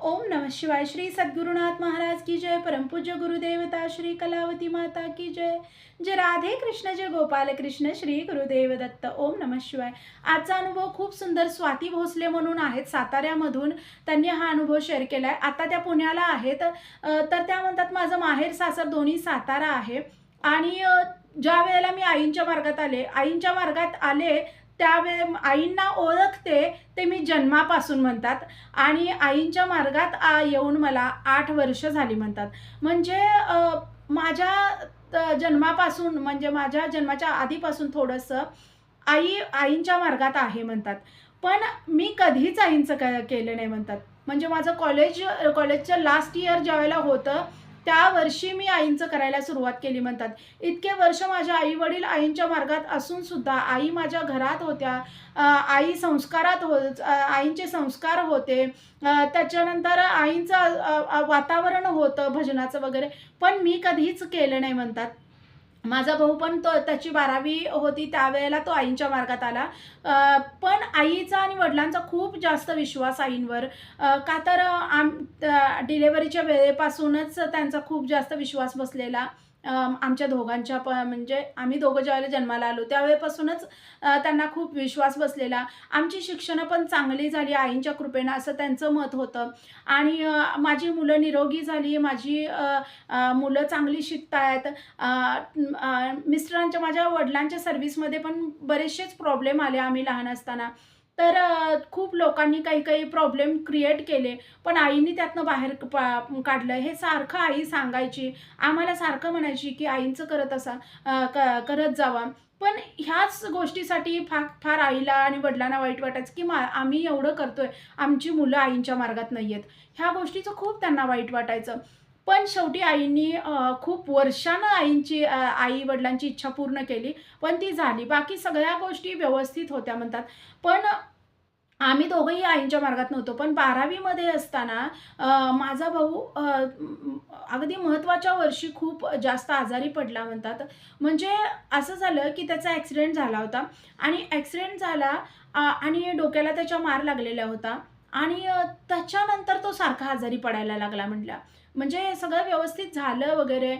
ओम नमः शिवाय श्री सद्गुरुनाथ महाराज की जय परमपूज्य गुरुदेवता श्री कलावती माता की जय। जय राधे कृष्ण जय गोपाल कृष्ण श्री गुरुदेव दत्त ओम नमः शिवाय। आजचा अनुभव खूप सुंदर स्वाती भोसले म्हणून आहेत साताऱ्यामधून त्यांनी हा अनुभव शेअर केला आहे आता त्या पुण्याला आहेत. तर त्या म्हणतात माझं माहेर सासर दोन्ही सातारा आहे. आणि ज्या वेळेला मी आईंच्या मार्गात आले आईंच्या मार्गात आले त्यावेळे आईंना ओळखते ते मी जन्मापासून म्हणतात. आणि आईंच्या मार्गात आ, येऊन मला आठ वर्ष झाली म्हणतात. म्हणजे माझ्या जन्मापासून म्हणजे माझ्या जन्माच्या आधीपासून थोडंसं आई आईंच्या मार्गात आहे म्हणतात. पण मी कधीच आईंचं क केलं नाही म्हणतात. म्हणजे माझं कॉलेज कॉलेजचं लास्ट इयर ज्यावेळेला होतं त्या वर्षी मी आईंचं करायला सुरुवात केली म्हणतात. इतके वर्ष माझ्या आई वडील आईंच्या मार्गात असून सुद्धा आई माझ्या घरात होत्या. आई संस्कारात हो आईंचे संस्कार होते. त्याच्यानंतर आईंचं वातावरण होतं भजनाचं वगैरे. पण मी कधीच केलं नाही म्हणतात. माझा भाऊ पण तो त्याची बारावी होती त्यावेळेला तो आईंच्या मार्गात आला. पण आईचा आणि वडिलांचा खूप जास्त विश्वास आईंवर. का तर आम डिलेवरीच्या वेळेपासूनच त्यांचा खूप जास्त विश्वास बसलेला. आमच्या दोघांच्या प म्हणजे आम्ही दोघं ज्यावेळेला जन्माला आलो त्यावेळेपासूनच त्यांना खूप विश्वास बसलेला. आमची शिक्षणं पण चांगली झाली आईंच्या कृपेनं असं त्यांचं मत होतं. आणि माझी मुलं निरोगी झाली माझी मुलं चांगली शिकत आहेत मिस्टरांच्या माझ्या वडिलांच्या सर्व्हिसमध्ये पण बरेचसेच प्रॉब्लेम आले आम्ही लहान असताना. तर खूप लोकांनी काही काही प्रॉब्लेम क्रिएट केले. पण आईने त्यातनं बाहेर पा- काढलं. हे सारखं आई सांगायची. आम्हाला सारखं म्हणायची की आईंचं करत असा क करत जावा. पण ह्याच गोष्टीसाठी फार फार आईला आणि वडिलांना वाईट वाटायचं की मा आम्ही एवढं करतोय. आमची मुलं आईंच्या मार्गात नाही आहेत ह्या गोष्टीचं खूप त्यांना वाईट वाटायचं. पण शेवटी आईंनी खूप वर्षानं आईंची आई वडिलांची इच्छा पूर्ण केली पण ती झाली. बाकी सगळ्या गोष्टी व्यवस्थित होत्या म्हणतात. पण आम्ही दोघंही आईंच्या मार्गात नव्हतो. पण बारावीमध्ये असताना माझा भाऊ अगदी महत्त्वाच्या वर्षी खूप जास्त आजारी पडला म्हणतात. म्हणजे असं झालं की त्याचा ॲक्सिडेंट झाला होता आणि ॲक्सिडेंट झाला आणि डोक्याला त्याच्या मार लागलेला होता आणि त्याच्यानंतर तो सारखा आजारी पडायला लागला म्हटल्या म्हणजे सगळं व्यवस्थित झालं वगैरे.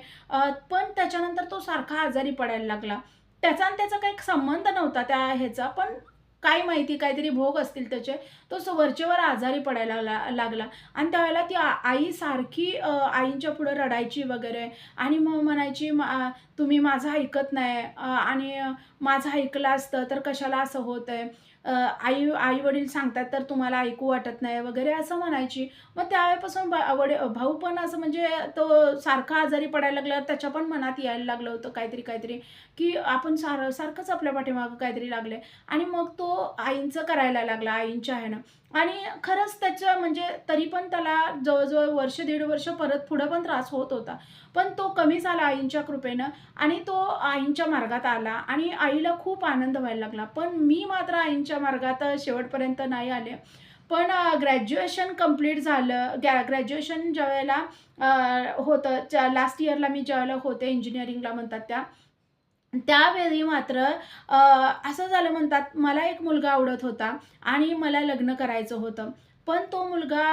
पण त्याच्यानंतर तो सारखा आजारी पडायला लागला. त्याचा आणि त्याचा काही संबंध नव्हता त्या ह्याचा पण काय माहिती काहीतरी भोग असतील त्याचे तो स- वरचेवर आजारी पडायला लागला लागला. आणि त्यावेळेला ती आई सारखी आईंच्या पुढं रडायची वगैरे. आणि मग म्हणायची "मा- तुम्ही माझं ऐकत नाही. आणि माझं ऐकलं असतं तर कशाला असं होत आहे आई आई वडील सांगतात तर तुम्हाला ऐकू वाटत नाही वगैरे असं म्हणायची. मग त्यावेळेपासून बा वडे भाऊ पण असं म्हणजे तो सारखा आजारी पडायला लागला त्याच्या पण मनात यायला लागलं होतं काहीतरी काहीतरी की आपण सार सारखंच आपल्या पाठीमागं काहीतरी लागले. आणि मग तो आईंचं करायला लागला आईंच्या ह्यानं. आणि खरंच त्याचं म्हणजे तरी पण त्याला जवळजवळ वर्ष दीड वर्ष परत पुढं पण त्रास होत होता. पण तो कमी झाला आईंच्या कृपेनं आणि तो आईंच्या मार्गात आला आणि आईला खूप आनंद व्हायला लागला. पण मी मात्र आईंच्या मार्गात शेवटपर्यंत नाही आले. पण ग्रॅज्युएशन कंप्लीट झालं ग्रॅ ग्रॅज्युएशन ज्या वेळेला होतं ज्या लास्ट इयरला मी ज्यावेळेला होते इंजिनिअरिंगला म्हणतात त्या त्यावेळी मात्र असं झालं म्हणतात मला एक मुलगा आवडत होता आणि मला लग्न करायचं होतं. पण तो मुलगा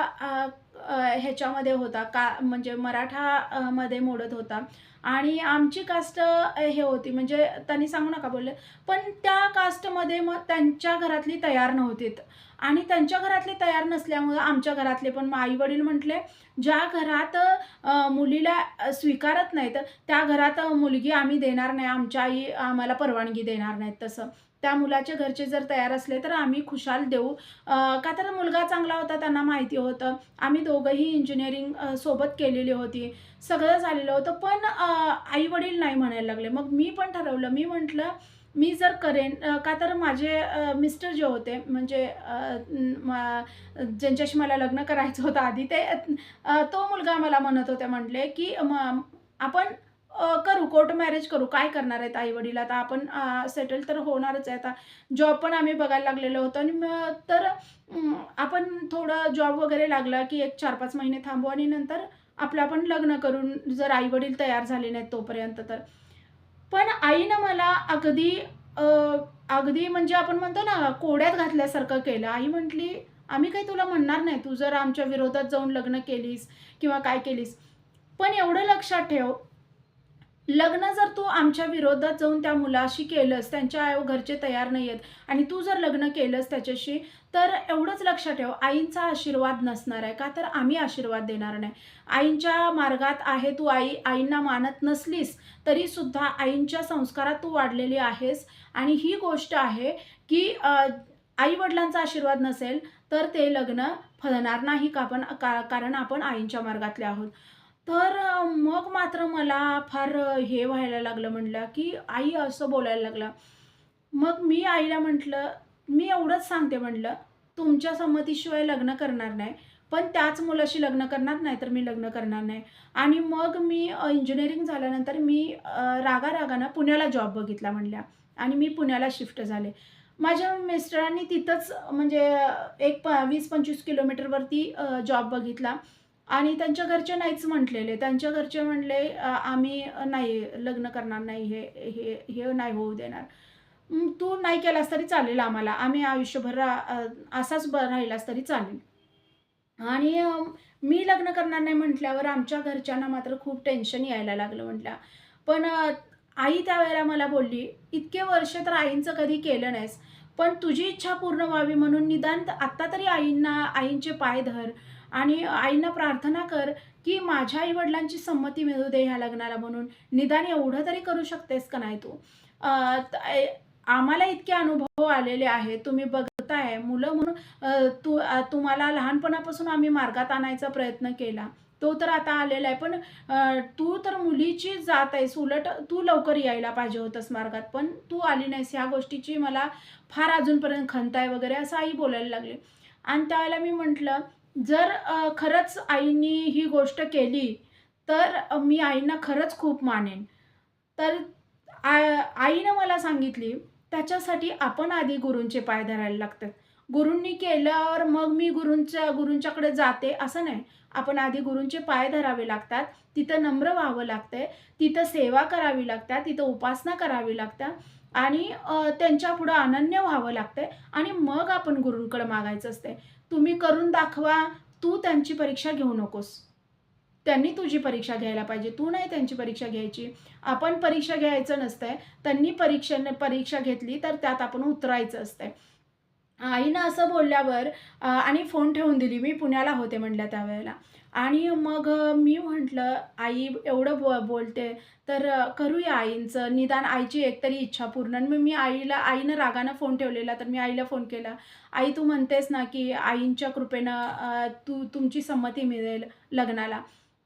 ह्याच्यामध्ये होता. का म्हणजे मराठा मध्ये मोडत होता. आणि आमची कास्ट हे होती. म्हणजे त्यांनी सांगू नका बोलले. पण त्या कास्टमध्ये मग त्यांच्या घरातली तयार नव्हतीत आणि त्यांच्या घरातले तयार नसल्यामुळं आमच्या घरातले पण आई वडील म्हटले ज्या घरात मुलीला स्वीकारत नाहीत त्या घरात मुलगी आम्ही देणार नाही. आमच्या आई आम्हाला परवानगी देणार नाहीत. तसं. त्या मुलाचे घरचे जर तयार असले तर आम्ही खुशाल देऊ. का तर मुलगा चांगला होता त्यांना माहिती होतं. आम्ही दोघंही इंजिनिअरिंग सोबत केलेली होती. सगळं झालेलं होतं. पण आई वडील नाही म्हणायला लागले. मग मी पण ठरवलं. मी म्हटलं मी जर करेन का तर माझे मिस्टर जे होते म्हणजे ज्यांच्याशी मला लग्न करायचं होतं आधी ते तो मुलगा मला म्हणत होते म्हटले की म- आपण करू कोर्ट मॅरेज करू. काय करणार आहेत आई वडील आता आपण सेटल तर होणारच आहे. आता जॉब पण आम्ही बघायला लागलेलो होतो आणि मग तर आपण थोडं जॉब वगैरे लागला की एक चार पाच महिने थांबू आणि नंतर आपलं आपण लग्न करून जर आई वडील तयार झाले नाहीत तोपर्यंत तर. पण आईनं मला अगदी अगदी म्हणजे आपण म्हणतो ना कोड्यात घातल्यासारखं केलं. आई म्हटली आम्ही काही तुला म्हणणार नाही. तू जर आमच्या विरोधात जाऊन लग्न केलीस किंवा काय केलीस पण एवढं लक्षात ठेव लग्न जर तू आमच्या विरोधात जाऊन त्या मुलाशी केलंस त्यांच्या आई- घरचे तयार नाही आहेत आणि तू जर लग्न केलंस त्याच्याशी तर एवढंच लक्षात ठेव आईंचा आशीर्वाद नसणार आहे का? तर आम्ही आशीर्वाद देणार नाही. आईंच्या मार्गात आहे तू आई आईंना मानत नसलीस तरी सुद्धा आईंच्या संस्कारात तू वाढलेली आहेस. आणि ही गोष्ट आहे की आई वडिलांचा आशीर्वाद नसेल तर ते लग्न फळणार नाही का आपण कारण आपण आईंच्या मार्गातले आहोत. तर मग मात्र मला फार हे व्हायला लागलं म्हटलं की आई असं बोलायला लागला. मग मी आईला म्हटलं मी एवढंच सांगते म्हटलं तुमच्या संमतीशिवाय लग्न करणार नाही पण त्याच मुलाशी लग्न करणार नाही तर मी लग्न करणार नाही. आणि मग मी इंजिनिअरिंग झाल्यानंतर मी रागारागानं पुण्याला जॉब बघितला म्हणल्या आणि मी पुण्याला शिफ्ट झाले. माझ्या मिस्टरांनी तिथंच म्हणजे एक प वीस पंचवीस किलोमीटरवरती जॉब बघितला. आणि त्यांच्या घरचे नाहीच म्हटलेले. त्यांच्या घरचे म्हणले आम्ही नाही लग्न करणार नाही हे हे हे नाही होऊ देणार. तू नाही केलास तरी चालेल आम्हाला. आम्ही आयुष्यभर रा- असाच ब राहिलास तरी चालेल. आणि मी लग्न करणार नाही म्हटल्यावर आमच्या घरच्यांना मात्र खूप टेन्शन यायला लागलं म्हटल्या. पण आई त्यावेळेला मला बोलली इतके वर्ष तर आईंचं कधी केलं नाहीस पण तुझी इच्छा पूर्ण व्हावी म्हणून निदान आत्ता तरी आईंना आईंचे पाय धर. आणि आईनं प्रार्थना कर की माझ्या आईवडिलांची संमती मिळू दे ह्या लग्नाला म्हणून. निदान एवढं तरी करू शकतेस का नाही तू? आम्हाला इतके अनुभव आलेले आहेत. तुम्ही बघताय. मुलं म्हणून तू तुम्हाला लहानपणापासून आम्ही मार्गात आणायचा प्रयत्न केला. तो तर आता आलेला आहे. पण तू तर मुलीची जात आहेस. उलट तू लवकर यायला पाहिजे होतंस मार्गात. पण तू आली नाहीस. ह्या गोष्टीची मला फार अजूनपर्यंत खंत आहे वगैरे असं आई बोलायला लागली. आणि त्यावेळेला मी म्हटलं जर खरंच आईनी ही गोष्ट केली तर मी आईंना खरंच खूप मानेन. तर आ- आईनं मला सांगितली त्याच्यासाठी आपण आधी गुरूंचे पाय धरायला लागतात. गुरूंनी केल्यावर मग मी गुरूंच्या गुरूंच्याकडे जाते. असं नाही. आपण आधी गुरूंचे पाय धरावे लागतात तिथं नम्र व्हावं लागतंय तिथं सेवा करावी लागतात तिथं उपासना करावी लागतात आणि त्यांच्यापुढं त्यांच्या पुढं अनन्य व्हावं लागतंय आणि मग आपण गुरूंकडे मागायचं असते तुम्ही करून दाखवा तू त्यांची परीक्षा घेऊ नकोस. त्यांनी तुझी परीक्षा घ्यायला पाहिजे तू नाही त्यांची परीक्षा घ्यायची. आपण परीक्षा घ्यायचं नसतंय त्यांनी परीक्षेने परीक्षा घेतली तर त्यात आपण उतरायचं असतंय. आईनं असं बोलल्यावर आणि फोन ठेवून दिली मी पुण्याला होते म्हटल्या त्यावेळेला. आणि मग मी म्हटलं आई एवढं बो बोलते तर करूया आईंचं निदान आईची एकतरी इच्छा पूर्ण. आणि मग मी आईला आईनं रागानं फोन ठेवलेला तर मी आईला फोन केला. आई तू म्हणतेस ना की आईंच्या कृपेनं तू तुमची संमती मिळेल लग्नाला.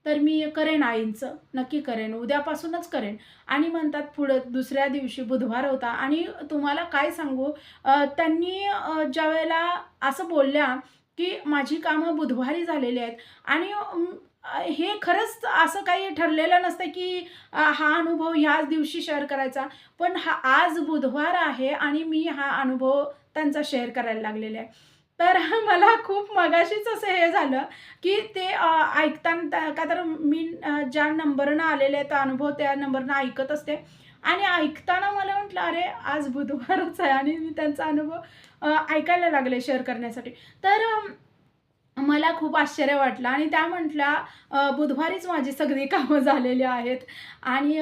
तर मी करेन आईंचं नक्की करेन उद्यापासूनच करेन. आणि म्हणतात पुढं दुसऱ्या दिवशी बुधवार होता. आणि तुम्हाला काय सांगू? त्यांनी ज्यावेळेला असं बोलल्या की माझी कामं बुधवारी झालेली आहेत. आणि हे खरंच असं काही ठरलेलं नसतं की हा अनुभव ह्याच दिवशी शेअर करायचा. पण हा आज बुधवार आहे आणि मी हा अनुभव त्यांचा शेअर करायला लागलेला आहे. तर मला खूप मगाशीच असं हे झालं की ते ऐकताना का तर मी ज्या नंबरनं आलेले आहे तो अनुभव त्या नंबरनं ऐकत असते. आणि ऐकताना मला म्हटलं अरे आज बुधवारच आहे. आणि मी त्यांचा अनुभव ऐकायला लागले शेअर करण्यासाठी. तर मला खूप आश्चर्य वाटलं. आणि त्या म्हटल्या बुधवारीच माझी सगळी कामं झालेली आहेत. आणि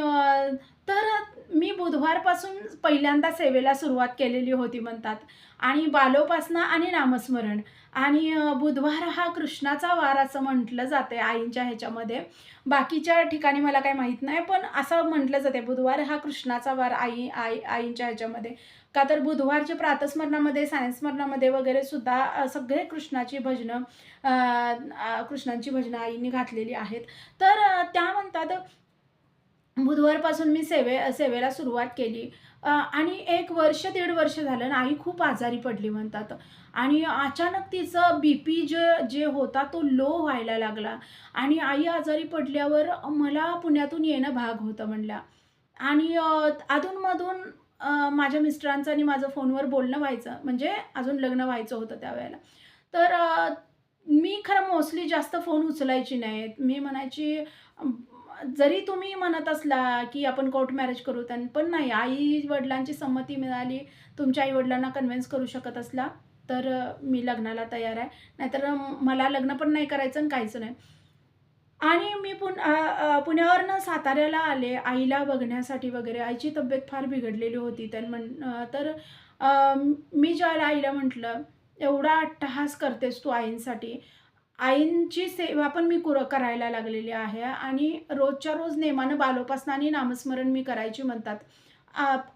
तर मी बुधवारपासून पहिल्यांदा सेवेला सुरुवात केलेली होती म्हणतात. आणि बालोपासना आणि नामस्मरण. आणि बुधवार हा कृष्णाचा वार असं म्हटलं जाते आईंच्या ह्याच्यामध्ये. बाकीच्या ठिकाणी मला काही माहीत नाही पण असं म्हटलं जाते बुधवार हा कृष्णाचा वार आई आई आईंच्या ह्याच्यामध्ये. का तर बुधवारच्या प्रातस्मरणामध्ये सायन्समरणामध्ये वगैरे सुद्धा सगळे कृष्णाची भजनं कृष्णांची भजनं आईंनी घातलेली आहेत. तर त्या म्हणतात बुधवारपासून मी सेवे सेवेला सुरुवात केली. आणि एक वर्ष दीड वर्ष झालं ना आई खूप आजारी पडली म्हणतात. आणि अचानक तिचं बी पी जे जे होता तो लो व्हायला लागला. आणि आई आजारी पडल्यावर मला पुण्यातून येणं भाग होतं म्हणल्या आणि अधूनमधून माझ्या मिस्टरांचं आणि माझं फोनवर बोलणं व्हायचं. म्हणजे अजून लग्न व्हायचं होतं त्यावेळेला. तर मी खरं मोस्टली जास्त फोन उचलायची नाही मी म्हणायची जरी तुम्ही म्हणत असला की आपण कोर्ट मॅरेज करू त्यां पण नाही. आई वडिलांची संमती मिळाली तुमच्या आई वडिलांना कन्व्हिन्स करू शकत असला तर मी लग्नाला तयार आहे. नाहीतर मला लग्न पण नाही करायचं आणि काहीच नाही. आणि मी पुन पुण्यावरनं साताऱ्याला आले आईला बघण्यासाठी वगैरे. आईची तब्येत फार बिघडलेली होती. तर म्हण तर मी ज्यावेळेला आईला म्हटलं एवढा अट्टहास करतेस तू आईंसाठी. आईंची सेवा पण मी कुर करायला लागलेली आहे आणि रोजच्या रोज नेमानं बालोपासना आणि नामस्मरण मी करायची म्हणतात.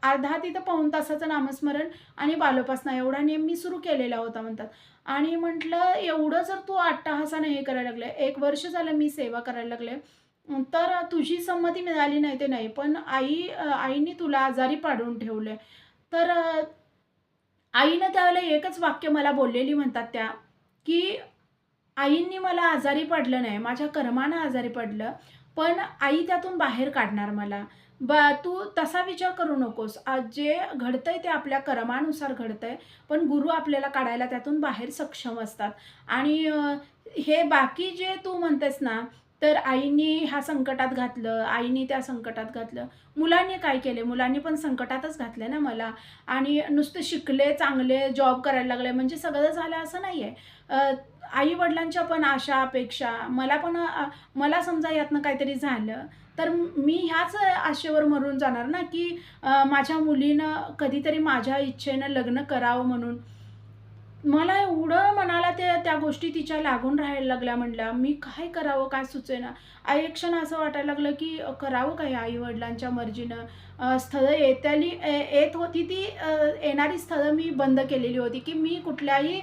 अर्धा तिथं पाऊण तासाचं नामस्मरण आणि बालोपासना एवढा नियम मी सुरू केलेला होता म्हणतात. आणि म्हटलं एवढं जर तू अट्टहासानं हे करायला लागले एक वर्ष झालं मी सेवा करायला लागले तर तुझी संमती मिळाली नाही ते नाही पण आई आईने तुला आजारी पाडून ठेवले तर आईनं त्यावेळेला एकच वाक्य मला बोललेली म्हणतात त्या की आईंनी मला आजारी पडलं नाही माझ्या कर्मानं आजारी पडलं पण आई त्यातून बाहेर काढणार मला. बा तू तसा विचार करू नकोस. आज जे घडतंय ते आपल्या कर्मानुसार घडतंय पण गुरु आपल्याला काढायला त्यातून बाहेर सक्षम असतात. आणि हे बाकी जे तू म्हणतेस ना तर आईनी ह्या संकटात घातलं आईनी त्या संकटात घातलं. मुलांनी काय केले? मुलांनी पण संकटातच घातले ना मला. आणि नुसते शिकले चांगले जॉब करायला लागले म्हणजे सगळं झालं असं नाही आहे आई वडिलांच्या पण आशा अपेक्षा मला पण मला समजा यातनं काहीतरी झालं तर मी ह्याच आशेवर मरून जाणार ना की माझ्या मुलीनं कधीतरी माझ्या इच्छेनं लग्न करावं म्हणून. मला एवढं मनाला ते त्या गोष्टी तिच्या लागून राहायला लागल्या म्हणल्या मी काय करावं काय सुचेना. आई एक क्षण असं वाटायला लागलं की करावं काय आई वडिलांच्या मर्जीनं स्थळं येत्याली ए- येत होती ती येणारी स्थळं मी बंद केलेली होती की मी कुठल्याही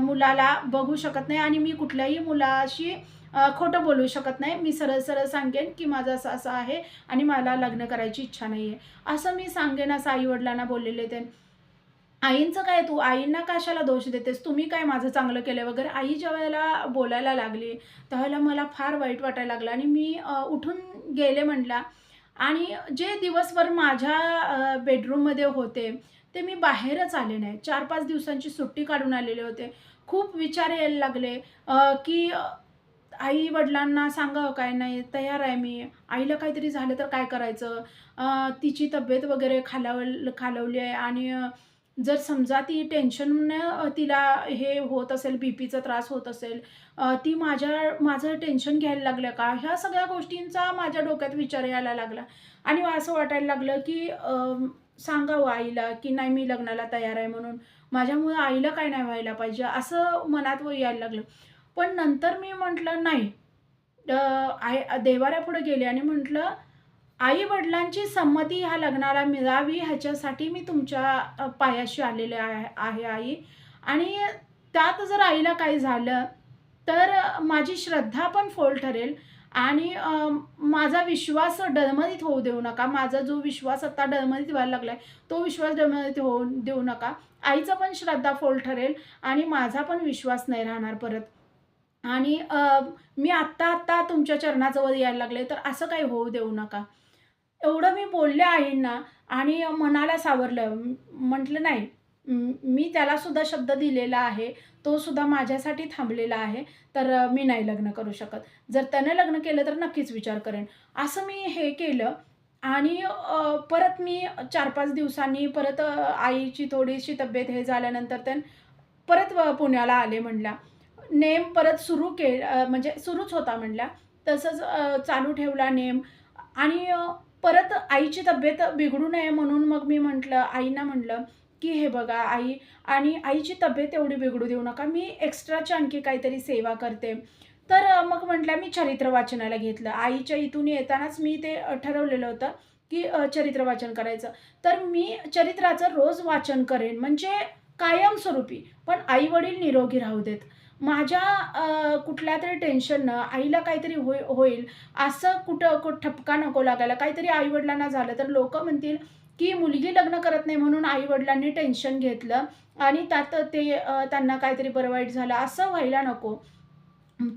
मुलाला बघू शकत नाही आणि मी कुठल्याही मुलाशी खोटं बोलू शकत नाही. मी सरळ सरळ सांगेन की माझं असं असं आहे आणि मला लग्न करायची इच्छा नाही आहे असं मी सांगेन असं आईवडिलांना बोललेले ते. आईंचं काय तू? आईंना कशाला दोष देतेस? तुम्ही काय माझं चांगलं केलं वगैरे? आई ज्या वेळेला बोलायला लागली त्यावेळेला मला फार वाईट वाटायला लागलं आणि मी उठून गेले म्हटला. आणि जे दिवसभर माझ्या बेडरूममध्ये होते ते मी बाहेरच आले नाही. चार पाच दिवसांची सुट्टी काढून आलेले होते. खूप विचार यायला लागले की आई वडिलांना सांगावं हो, काय नाही तयार आहे मी. आईला काहीतरी झालं तर काय करायचं? तिची तब्येत वगैरे खालावल खालवली आहे आणि जर समजा ती टेन्शननं तिला हे होत असेल बी पीचा त्रास होत असेल ती माझ्या माझं टेन्शन घ्यायला लागलं का? ह्या सगळ्या गोष्टींचा माझ्या डोक्यात विचार यायला लागला. आणि असं वाटायला लागलं की सांगावं आईला की नाही मी लग्नाला तयार आहे म्हणून. माझ्यामुळं आईला काय नाही व्हायला पाहिजे असं मनात व यायला लागलं. पण नंतर मी म्हटलं नाही. आई देवाऱ्यापुढे गेले आणि म्हटलं आई वडिलांची संमती ह्या लग्नाला मिळावी ह्याच्यासाठी मी तुमच्या पायाशी आलेले आहे आहे आई. आणि त्यात जर आईला काही झालं तर माझी श्रद्धा पण फोल ठरेल. आणि माझा विश्वास डळमळीत होऊ देऊ नका. माझा जो विश्वास आता डळमळीत व्हायला लागला आहे तो विश्वास डळमळीत होऊ देऊ नका. आईचा पण श्रद्धा फोल ठरेल आणि माझा पण विश्वास नाही राहणार परत. आणि मी आत्ता आत्ता तुमच्या चरणाजवळ यायला लागले तर असं काही होऊ देऊ नका. एवढं मी बोलले आईंना आणि मनाला सावरलं. म्हटलं नाही मी त्याला सुद्धा शब्द दिलेला आहे. तो सुद्धा माझ्यासाठी थांबलेला आहे. तर मी नाही लग्न करू शकत. जर त्यानं लग्न केलं तर नक्कीच विचार करेन. असं मी हे केलं आणि परत मी चार पाच दिवसांनी परत आईची थोडीशी तब्येत हे झाल्यानंतर त्या परत व- पुण्याला आले म्हणल्या नेम परत सुरू के म्हणजे सुरूच होता म्हणल्या तसंच चालू ठेवला नेम. आणि परत आईची तब्येत बिघडू नये म्हणून मग मी म्हटलं आईना म्हटलं की हे बघा आई आणि आईची तब्येत एवढी बिघडू देऊ नका मी एक्स्ट्राची आणखी काहीतरी सेवा करते. तर मग म्हटलं मी चरित्र वाचनाला घेतलं. आईच्या इथून येतानाच मी ते ठरवलेलं होतं की चरित्र वाचन करायचं. तर मी चरित्राचं रोज वाचन करेन म्हणजे कायमस्वरूपी. पण आई वडील निरोगी राहू देत. माझ्या कुठल्या तरी टेन्शननं आईला काहीतरी होई होईल. असं कुठं कुठं ठपका नको लागायला. काहीतरी आईवडिलांना झालं तर लोक म्हणतील की मुलगी लग्न करत नाही म्हणून आईवडिलांनी टेन्शन घेतलं आणि त्यात ते त्यांना काहीतरी बरं वाईट झालं. असं व्हायला नको.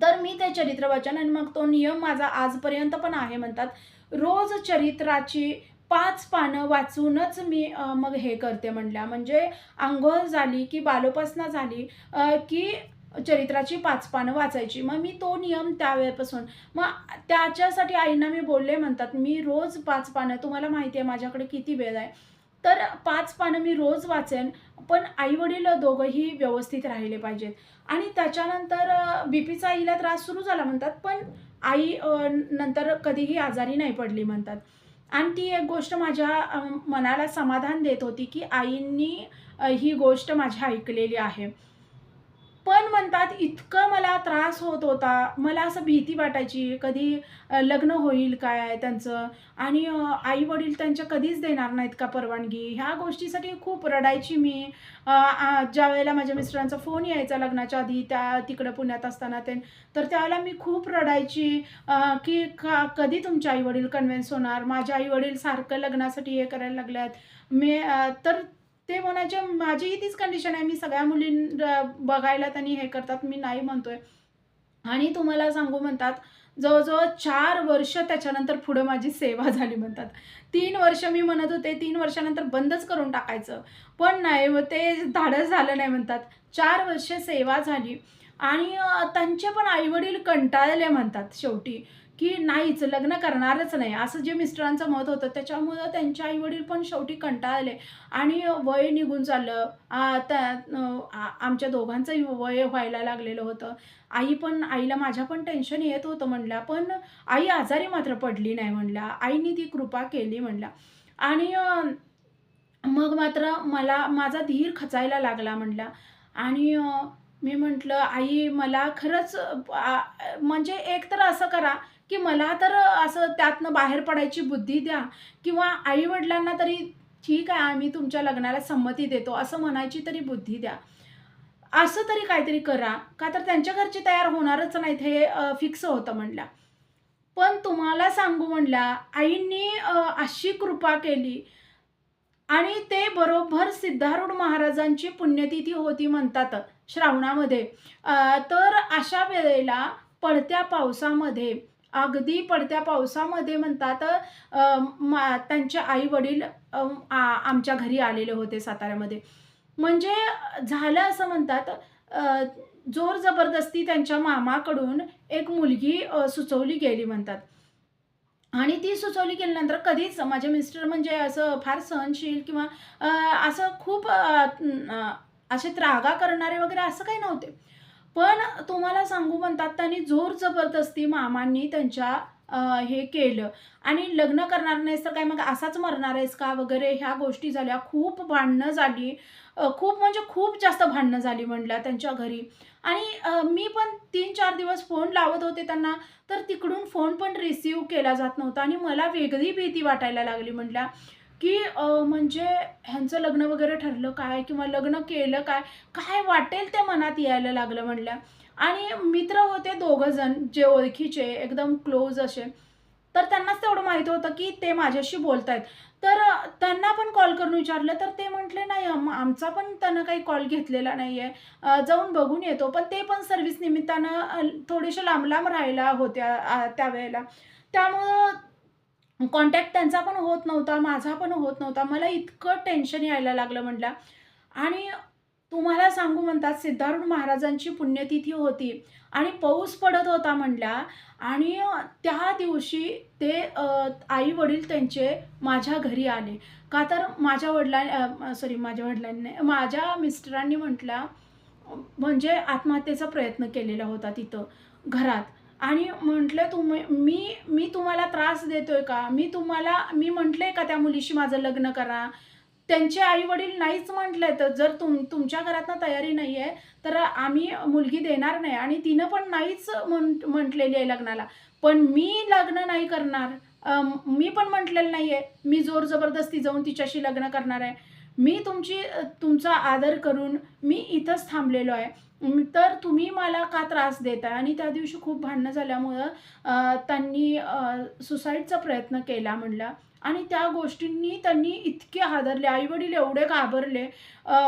तर मी ते चरित्र वाचन आणि मग तो नियम माझा आजपर्यंत पण आहे म्हणतात. रोज चरित्राची पाच पानं वाचूनच मी मग हे करते म्हणल्या. म्हणजे आंघोळ झाली की बालोपासना झाली की चरित्राची पाच पानं वाचायची. मग मी तो नियम त्यावेळेपासून मग त्याच्यासाठी आईंना मी बोलले म्हणतात मी रोज पाच पानं तुम्हाला माहिती आहे माझ्याकडे किती वेळ आहे. तर पाच पानं मी रोज वाचेन पण आईवडील दोघंही व्यवस्थित राहिले पाहिजेत. आणि त्याच्यानंतर बी पीचा आईला त्रास सुरू झाला म्हणतात पण आई नंतर कधीही आजारी नाही पडली म्हणतात. आणि ती एक गोष्ट माझ्या मनाला समाधान देत होती की आईंनी ही गोष्ट माझी ऐकलेली आहे. पण म्हणतात इतकं मला त्रास होत होता. मला असं भीती वाटायची कधी लग्न होईल काय त्यांचं? आणि आई वडील त्यांच्या कधीच देणार नाहीत का परवानगी? ह्या गोष्टीसाठी खूप रडायची मी. ज्या वेळेला माझ्या मिस्टरांचा फोन यायचा लग्नाच्या आधी त्या तिकडं पुण्यात असताना ते तर त्यावेळेला मी खूप रडायची. की का कधी तुमचे आई वडील कन्व्हिन्स होणार? माझ्या आई वडील सारखं लग्नासाठी हे करायला लागल्यात. मी तर ते म्हणायचे माझीही तीच कंडिशन आहे. मी सगळ्या मुलीं बघायला त्यांनी हे करतात. मी नाही म्हणतोय. आणि तुम्हाला सांगू म्हणतात जवळजवळ चार वर्ष त्याच्यानंतर पुढं माझी सेवा झाली म्हणतात. तीन वर्ष मी म्हणत होते तीन वर्षानंतर बंदच करून टाकायचं. पण नाही मग ते धाडस झालं नाही म्हणतात. चार वर्ष सेवा झाली आणि त्यांचे पण आईवडील कंटाळले म्हणतात शेवटी. की नाहीच लग्न करणारच नाही. असं जे मिस्टरांचं मत होतं त्याच्यामुळं त्यांचे आईवडील पण शेवटी कंटाळले आणि वय निघून चाललं. त्या आमच्या दोघांचंही वय व्हायला लागलेलं होतं. आई पण आईला माझ्या पण टेन्शन येत होतं म्हणल्या पण आई आजारी मात्र पडली नाही म्हणल्या आईने ती कृपा केली म्हणल्या आणि मग मात्र मला माझा धीर खचायला लागला म्हणला. आणि मी म्हटलं आई मला खरंच म्हणजे एक तर असं करा की मला तर असं त्यातनं बाहेर पडायची बुद्धी द्या. किंवा आईवडिलांना तरी ठीक आहे आम्ही तुमच्या लग्नाला संमती देतो. असं म्हणायची तरी बुद्धी द्या. असं तरी काहीतरी करा का तर त्यांच्या घरचे तयार होणारच नाहीत हे फिक्स होतं म्हणल्या. पण तुम्हाला सांगू म्हणल्या आईंनी अशी कृपा केली आणि ते बरोबर सिद्धारूढ महाराजांची पुण्यतिथी होती म्हणतात श्रावणामध्ये. तर अशा वेळेला पडत्या पावसामध्ये अगदी पडत्या पावसामध्ये म्हणतात मा त्यांचे आई वडील आमच्या घरी आलेले होते साताऱ्यामध्ये. म्हणजे झालं असं म्हणतात जोर जबरदस्ती त्यांच्या मामाकडून एक मुलगी सुचवली गेली म्हणतात. आणि ती सुचवली गेल्यानंतर कधीच माझे मिस्टर म्हणजे असं फार सहनशील किंवा असं खूप असे त्रागा करणारे वगैरे असं काही नव्हते. पण तुम्हाला सांगू म्हणतात त्यांनी जोर जबरदस्ती मामांनी त्यांच्या हे केलं. आणि लग्न करणार नाहीस तर काय मग असाच मरणार आहेस का वगैरे ह्या गोष्टी झाल्या. खूप भांडणं झाली. खूप म्हणजे खूप जास्त भांडणं झाली म्हणल्या त्यांच्या घरी. आणि मी पण तीन चार दिवस फोन लावत होते त्यांना तर तिकडून फोन पण रिसीव केला जात नव्हता आणि मला वेगळी भीती वाटायला लागली म्हटल्या की म्हणजे ह्यांचं लग्न वगैरे ठरलं काय किंवा लग्न केलं काय काय वाटेल ते मनात यायला लागलं म्हणल्या. आणि मित्र होते दोघं जण जे ओळखीचे एकदम क्लोज असे. तर त्यांनाच तेवढं माहिती होतं की ते माझ्याशी बोलत आहेत तर त्यांना पण कॉल करून विचारलं तर ते म्हटले नाही आम आमचा पण त्यांना काही कॉल घेतलेला नाही आहे जाऊन बघून येतो. पण ते पण सर्व्हिस निमित्तानं थोडेसे लांब लांब राहायला होत्या त्यावेळेला. त्यामुळं कॉन्टॅक्ट त्यांचा पण होत नव्हता माझा पण होत नव्हता. मला इतकं टेन्शन यायला लागलं म्हटलं. आणि तुम्हाला सांगू म्हणतात सिद्धारूढ महाराजांची पुण्यतिथी होती. आणि पाऊस पडत होता म्हटल्या. आणि त्या दिवशी ते आई वडील त्यांचे माझ्या घरी आले. का तर माझ्या वडिलां सॉरी माझ्या वडिलांनी माझ्या मिस्टरांनी म्हटलं म्हणजे आत्महत्येचा प्रयत्न केलेला होता तिथं घरात. आणि म्हटलं तुम्ही मी मी तुम्हाला त्रास देतोय का? मी तुम्हाला मी म्हटले का त्या मुलीशी माझं लग्न करा? त्यांचे आई वडील नाहीच म्हटले तर जर तुम तुमच्या घरातनं तयारी नाही आहे तर आम्ही मुलगी देणार नाही. आणि तिनं पण नाहीच म्हण म्हटलेली आहे लग्नाला. पण मी लग्न नाही करणार. मी पण म्हटलेलं नाही आहे मी जोर जबरदस्ती जाऊन तिच्याशी लग्न करणार आहे. मी तुमची तुमचा आदर करून मी इथंच थांबलेलो आहे. तर तुम्ही मला का त्रास देताय? आणि त्या दिवशी खूप भांडणं झाल्यामुळं त्यांनी सुसाईडचा प्रयत्न केला म्हणला. आणि त्या गोष्टींनी त्यांनी इतके हादरले. आईवडील एवढे घाबरले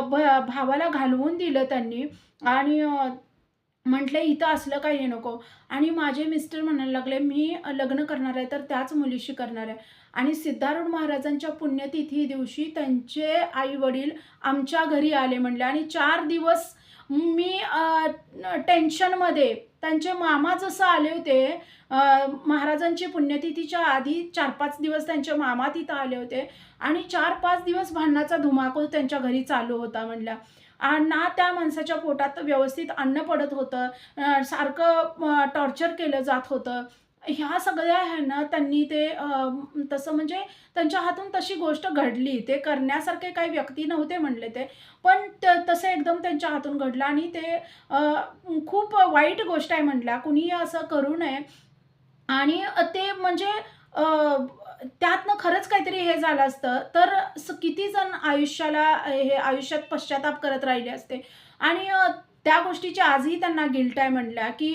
भ भावाला घालवून दिलं त्यांनी. आणि अ, म्हटले इथं असलं काही नको. आणि माझे मिस्टर म्हणायला लागले मी लग्न करणार आहे तर त्याच मुलीशी करणार आहे. आणि सिद्धारूढ महाराजांच्या पुण्यतिथी दिवशी त्यांचे आई वडील आमच्या घरी आले म्हणले. आणि चार दिवस मी टेन्शनमध्ये त्यांचे मामा जसं आले होते महाराजांची पुण्यतिथीच्या आधी चार पाच दिवस त्यांचे मामा तिथं आले होते. आणि चार पाच दिवस भांडणाचा धुमाकूळ त्यांच्या घरी चालू होता म्हणल्या. आणि ना त्या माणसाच्या पोटात व्यवस्थित अन्न पडत होतं. सारखं टॉर्चर केलं जात होतं. ह्या सगळ्या ह्यांना त्यांनी ते तसं म्हणजे त्यांच्या हातून तशी गोष्ट घडली. ते करण्यासारखे काही व्यक्ती नव्हते म्हणले ते. पण त तसं एकदम त्यांच्या हातून घडलं आणि ते खूप वाईट गोष्ट आहे म्हटल्या कुणीही असं करू नये. आणि ते म्हणजे त्यातनं खरंच काहीतरी हे झालं असतं. तर स किती जण आयुष्याला हे आयुष्यात पश्चाताप करत राहिले असते. आणि त्या गोष्टीची आजही त्यांना गिल्ट आहे म्हणल्या की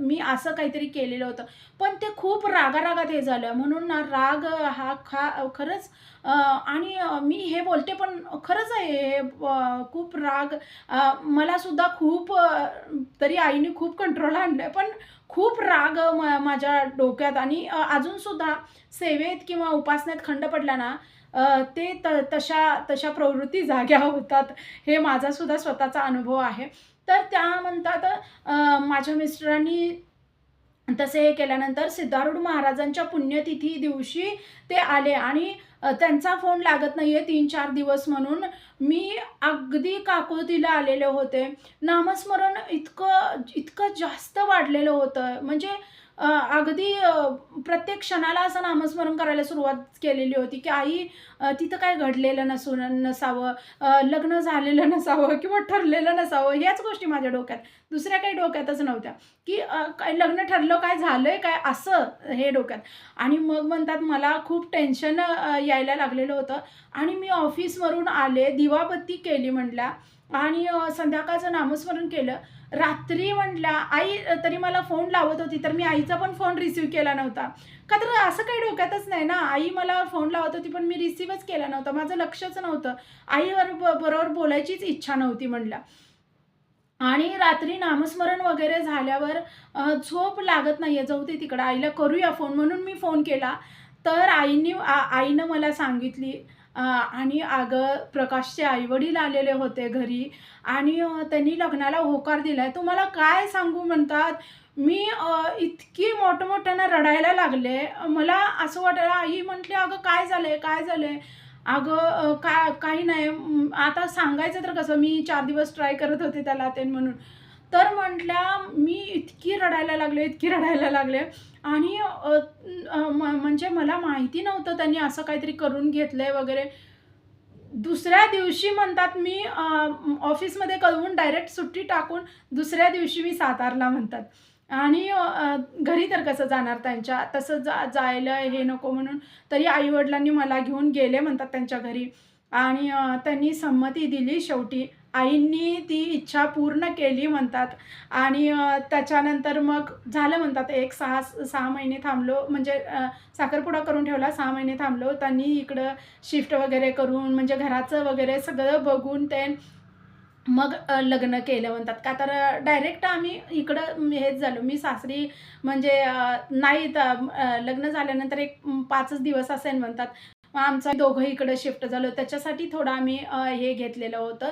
मी असं काहीतरी केलेलं होतं. पण ते खूप रागारागात हे झालं. म्हणून ना राग हा खा खरंच आणि मी हे बोलते पण खरंच आहे हे खूप राग मलासुद्धा मला सुद्धा खूप तरी आईने खूप कंट्रोल आणलं पण खूप राग म माझ्या डोक्यात आणि अजूनसुद्धा सेवेत किंवा उपासनेत खंड पडला ना ते त तशा तशा प्रवृत्ती जाग्या होतात. हे माझासुद्धा स्वतःचा अनुभव आहे. तर त्या म्हणतात माझ्या मिस्टरांनी तसे हे केल्यानंतर सिद्धारूढ महाराजांच्या पुण्यतिथी दिवशी ते आले आणि त्यांचा फोन लागत नाही आहे तीन चार दिवस म्हणून. मी अगदी काकुळतीला आलेले होते. नामस्मरण इतकं इतकं जास्त वाढलेलं होतं. म्हणजे अगदी प्रत्येक क्षणाला असं नामस्मरण करायला सुरुवात केलेली होती की आई तिथं काय घडलेलं नसू नसावं लग्न झालेलं नसावं किंवा ठरलेलं नसावं ह्याच गोष्टी माझ्या डोक्यात दुसऱ्या काही डोक्यातच नव्हत्या. की काय लग्न ठरलं काय झालंय काय असं हे डोक्यात. आणि मग म्हणतात मला खूप टेन्शन यायला लागलेलं होतं. आणि मी ऑफिसवरून आले दिवाबत्ती केली म्हटल्या. आणि संध्याकाळचं नामस्मरण केलं. रात्री म्हटल्या आई तरी मला फोन लावत होती तर मी आईचा पण फोन रिसीव्ह केला नव्हता. का तर असं काही डोक्यातच नाही ना. आई मला फोन लावत होती पण मी रिसीवच केला नव्हता. माझं लक्षच नव्हतं. आईवर ब- बरोबर बोलायचीच इच्छा नव्हती म्हटलं आणि रात्री नामस्मरण वगैरे झाल्यावर झोप लागत नाही आहे जाऊ ते तिकडं आईला करूया फोन म्हणून मी फोन केला. तर आईनी आ आईनं मला सांगितली आणि अगं प्रकाशचे आईवडील आलेले होते घरी आणि त्यांनी लग्नाला होकार दिलाय. तुम्हाला काय सांगू म्हणतात? मी इतकी मोठमोठ्यानं रडायला लागले. मला असं वाटायला आई म्हटली अगं काय झालंय? काय झालंय? अगं काय का काही नाही. आता सांगायचं तर कसं मी चार दिवस ट्राय करत होते त्याला ते म्हणून. तर म्हटल्या मी इतकी रडायला लागले इतकी रडायला लागले. आणि म- म्हणजे मला माहिती नव्हतं त्यांनी असं काहीतरी करून घेतलंय वगैरे. दुसऱ्या दिवशी म्हणतात मी ऑफिसमध्ये कळवून डायरेक्ट सुट्टी टाकून दुसऱ्या दिवशी मी सातारला म्हणतात. आणि घरी तर कसं जाणार त्यांच्या तसं जा जायला हे नको म्हणून तरी आईवडिलांनी मला घेऊन गेले म्हणतात त्यांच्या घरी. आणि त्यांनी संमती दिली शेवटी. आईंनी ती इच्छा पूर्ण केली म्हणतात. आणि त्याच्यानंतर मग झालं म्हणतात एक सहा सहा महिने थांबलो. म्हणजे साखरपुडा करून ठेवला सहा महिने थांबलो. त्यांनी इकडं शिफ्ट वगैरे करून म्हणजे घराचं वगैरे सगळं बघून ते मग लग्न केलं म्हणतात. का तर डायरेक्ट आम्ही इकडं हेच झालो. मी सासरी म्हणजे नाही तर लग्न झाल्यानंतर एक पाचच दिवस असेल म्हणतात. मग आमचं दोघं इकडं शिफ्ट झालो त्याच्यासाठी थोडं आम्ही हे घेतलेलं होतं.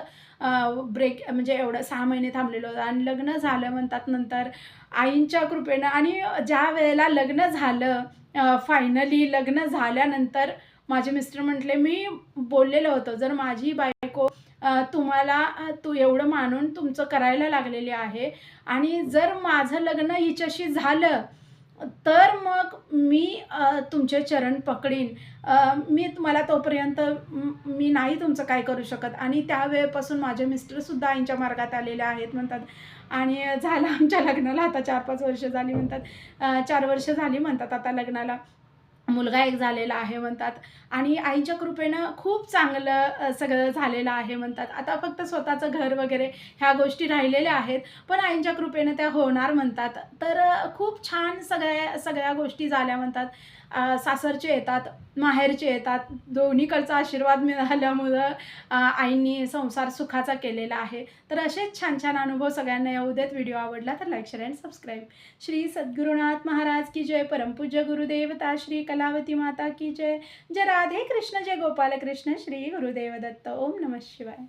ब्रेक म्हणजे एवढं सहा महिने थांबलेलो होतं. आणि लग्न झालं म्हणतात नंतर आईंच्या कृपेनं. आणि ज्या वेळेला लग्न झालं फायनली लग्न झाल्यानंतर माझे मिस्टर म्हटले मी बोललेलं होतं जर माझी बायको तुम्हाला तू एवढं मानून तुमचं करायला लागलेली आहे आणि जर माझं लग्न हिच्याशी झालं तर मग मी तुमचे चरण पकडीन. मी तुम्हाला तोपर्यंत मी नाही तुमचं काय करू शकत. आणि त्यावेळेपासून माझे मिस्टरसुद्धा आईंच्या मार्गात आलेले आहेत म्हणतात. आणि झालं आमच्या लग्नाला आता चार पाच वर्ष झाली म्हणतात. चार वर्ष झाली म्हणतात आता लग्नाला. मुलगा एक झालेला आहे म्हणतात. आणि आईच्या कृपेनं खूप चांगलं सगळं झालेलं आहे म्हणतात. आता फक्त स्वतःचं घर वगैरे ह्या गोष्टी राहिलेल्या आहेत पण आईंच्या कृपेनं त्या होणार म्हणतात. तर खूप छान सगळ्या सगळ्या गोष्टी झाल्या म्हणतात. सासरचे येतात माहेरचे येतात. दोन्हीकडचा आशीर्वाद मिळाल्यामुळं आईंनी संसार सुखाचा केलेला आहे. तर असेच छान छान अनुभव सगळ्यांना येऊ देत. व्हिडिओ आवडला तर like share and subscribe. Shri Sadgurunath Maharaj की जय. परमपूज्य गुरुदेवता. श्री कलावती माता की जय. जय राधे कृष्ण. जय गोपाल कृष्ण श्री गुरुदेव दत्त. ओम नमः शिवाय.